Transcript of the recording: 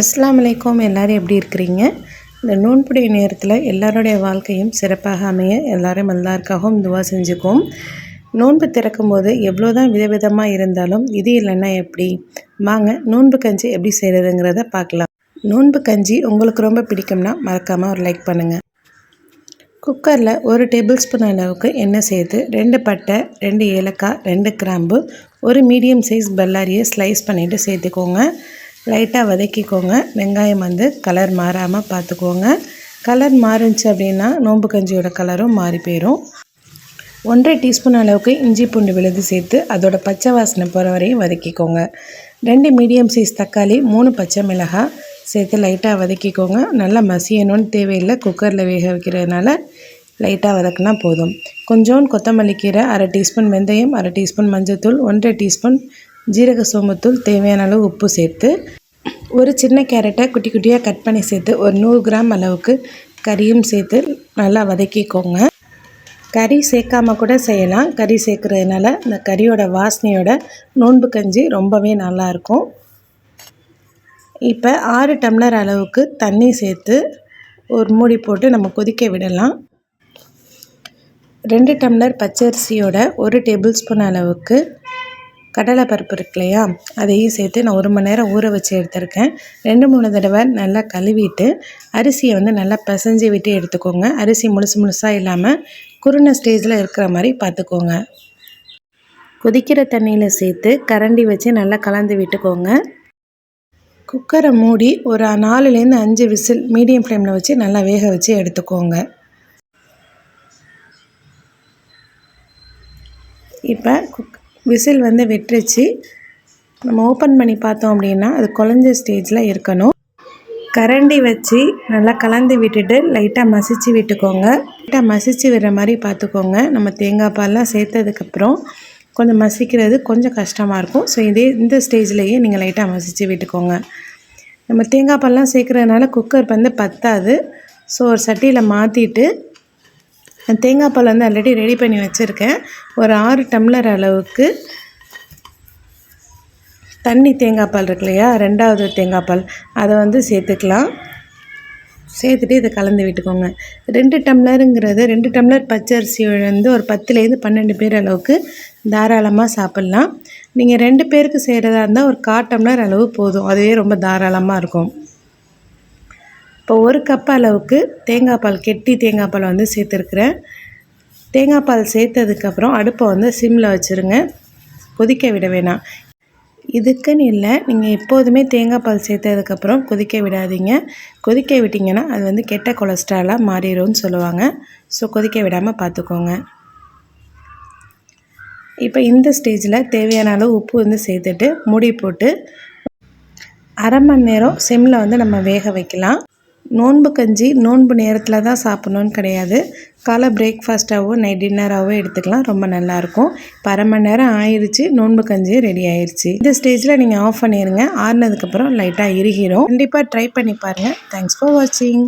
அஸ்லாம் அலைக்கும் எல்லாரும் எப்படி இருக்கிறீங்க? இந்த நோன்புடைய நேரத்தில் எல்லாருடைய வாழ்க்கையும் சிறப்பாக அமைய எல்லாரும் எல்லாருக்காகவும் துவா செஞ்சுக்குவோம். நோன்பு திறக்கும்போது எவ்வளோ தான் விதவிதமாக இருந்தாலும் இது இல்லைன்னா எப்படி? வாங்க நோன்பு கஞ்சி எப்படி செய்கிறதுங்கிறத பார்க்கலாம். நோன்பு கஞ்சி உங்களுக்கு ரொம்ப பிடிக்கும்னா மறக்காமல் ஒரு லைக் பண்ணுங்கள் குக்கரில் ஒரு டேபிள் ஸ்பூன் அளவுக்கு எண்ணெய் சேர்த்து ரெண்டு பட்டை ரெண்டு ஏலக்காய் ரெண்டு கிராம்பு ஒரு மீடியம் சைஸ் பல்லாரியை ஸ்லைஸ் பண்ணிவிட்டு சேர்த்துக்கோங்க. லைட்டாக வதக்கிக்கோங்க. வெங்காயம் வந்து கலர் மாறாமல் பார்த்துக்கோங்க கலர் மாறுச்சு அப்படின்னா நோம்பு கஞ்சியோட கலரும் மாறி போயிடும் ஒன்றரை டீஸ்பூன் அளவுக்கு இஞ்சி பூண்டு விழுது சேர்த்து அதோட பச்சை வாசனை போகிற வரையும் வதக்கிக்கோங்க. ரெண்டு மீடியம் சைஸ் தக்காளி மூணு பச்சை மிளகாய் சேர்த்து லைட்டாக வதக்கிக்கோங்க. நல்லா மசியணும்னு தேவையில்லை. குக்கரில் வேக வைக்கிறதுனால லைட்டாக வதக்கினா போதும். கொஞ்சோண்டு கொத்தமல்லி கீரை அரை டீஸ்பூன் வெந்தயம் அரை டீஸ்பூன் மஞ்சத்தூள் ஒன்றரை டீஸ்பூன் ஜீரக சோம்புத்தூள் தேவையான அளவு உப்பு சேர்த்து ஒரு சின்ன கேரட்டை குட்டி குட்டியாக கட் பண்ணி சேர்த்து ஒரு நூறு கிராம் அளவுக்கு கறியும் சேர்த்து நல்லா வதக்கிக்கோங்க. கறி சேர்க்காம கூட செய்யலாம். கறி சேர்க்குறதுனால இந்த கறியோட வாசனையோட நோன்பு கஞ்சி ரொம்பவே நல்லாயிருக்கும் இப்போ ஆறு டம்ளர் அளவுக்கு தண்ணி சேர்த்து ஒரு மூடி போட்டு நம்ம கொதிக்க விடலாம். ரெண்டு டம்ளர் பச்சரிசியோட ஒரு டேபிள் ஸ்பூன் அளவுக்கு கடலைப்பருப்பு இருக்கு இல்லையா? அதையும் சேர்த்து நான் ஒரு மணி நேரம் ஊற வச்சு எடுத்திருக்கேன். ரெண்டு மூணு தடவை நல்லா கழுவிட்டு அரிசியை வந்து நல்லா பிசைஞ்சு விட்டு எடுத்துக்கோங்க. அரிசி முழுசு முழுசாக இல்லாமல் குருண ஸ்டேஜில் இருக்கிற மாதிரி பார்த்துக்கோங்க. கொதிக்கிற தண்ணியில் சேர்த்து கரண்டி வச்சு நல்லா கலந்து விட்டுக்கோங்க. குக்கரை மூடி ஒரு நாலுலேருந்து அஞ்சு விசில் மீடியம் ஃப்ளேமில் வச்சு நல்லா வேக வச்சு எடுத்துக்கோங்க. இப்போ குக் விசில் வந்து வெட்டுருச்சு. நம்ம ஓப்பன் பண்ணி பார்த்தோம் அப்படின்னா அது குழஞ்ச ஸ்டேஜில் இருக்கணும். கரண்டி வச்சு நல்லா கலந்து விட்டுட்டு லைட்டாக மசிச்சு விட்டுக்கோங்க. லைட்டாக மசிச்சு விடுற மாதிரி பார்த்துக்கோங்க. நம்ம தேங்காய் பால்லாம் சேர்த்ததுக்கப்புறம் கொஞ்சம் மசிக்கிறது கொஞ்சம் கஷ்டமாக இருக்கும். ஸோ இதே இந்த ஸ்டேஜ்லேயே நீங்கள் லைட்டாக மசிச்சு விட்டுக்கோங்க. நம்ம தேங்காய் பால்லாம் சேர்க்குறதுனால குக்கர் வந்து பத்தாது. ஸோ ஒரு சட்டியில் மாற்றிட்டு தேங்காய் பால் வந்து ஆல்ரெடி ரெடி பண்ணி வச்சுருக்கேன். ஒரு ஆறு டம்ளர் அளவுக்கு தண்ணி தேங்காய் பால் இருக்கு இல்லையா? ரெண்டாவது தேங்காய் பால். அதை வந்து சேர்த்துக்கலாம். சேர்த்துட்டு இதை கலந்து விட்டுக்கோங்க. ரெண்டு டம்ளருங்கிறது ரெண்டு டம்ளர் பச்சரிசி வந்து ஒரு பத்துலேருந்து பன்னெண்டு பேர் அளவுக்கு தாராளமாக சாப்பிட்லாம். நீங்கள் ரெண்டு பேருக்கு செய்கிறதா இருந்தால் ஒரு கால் டம்ளர் அளவு போதும். அதுவே ரொம்ப தாராளமாக இருக்கும். இப்போ ஒரு கப் அளவுக்கு தேங்காய் பால் கெட்டி தேங்காய் பால் வந்து சேர்த்துருக்குறேன். தேங்காய் பால் சேர்த்ததுக்கப்புறம் அடுப்பை வந்து சிம்மில் வச்சுருங்க. கொதிக்க விட வேணாம். இதுக்குன்னு இல்லை நீங்கள் எப்போதுமே தேங்காய் பால் சேர்த்ததுக்கப்புறம் கொதிக்க விடாதீங்க. கொதிக்க விட்டிங்கன்னா அது வந்து கெட்ட கொலஸ்ட்ராலாக மாறிடும்னு சொல்லுவாங்க. ஸோ கொதிக்க விடாமல் பார்த்துக்கோங்க. இப்போ இந்த ஸ்டேஜில் தேவையான அளவு உப்பு வந்து சேர்த்துட்டு மூடி போட்டு அரை மணி நேரம் சிம்மில் வந்து நம்ம வேக வைக்கலாம். நோன்பு கஞ்சி நோன்பு நேரத்தில் தான் சாப்பிட்ணுன்னு கிடையாது. காலை பிரேக்ஃபாஸ்ட்டாகவோ நைட் டின்னராகவோ எடுத்துக்கலாம். ரொம்ப நல்லாயிருக்கும் இப்போ அரை மணி நேரம் ஆயிடுச்சு நோன்பு கஞ்சி ரெடி ஆயிடுச்சு இந்த ஸ்டேஜில் நீங்கள் ஆஃப் பண்ணிடுங்க ஆறுனதுக்கப்புறம் லைட்டாக இறுகிடும் கண்டிப்பாக ட்ரை பண்ணி பாருங்கள் தேங்க்ஸ் ஃபார் வாட்சிங்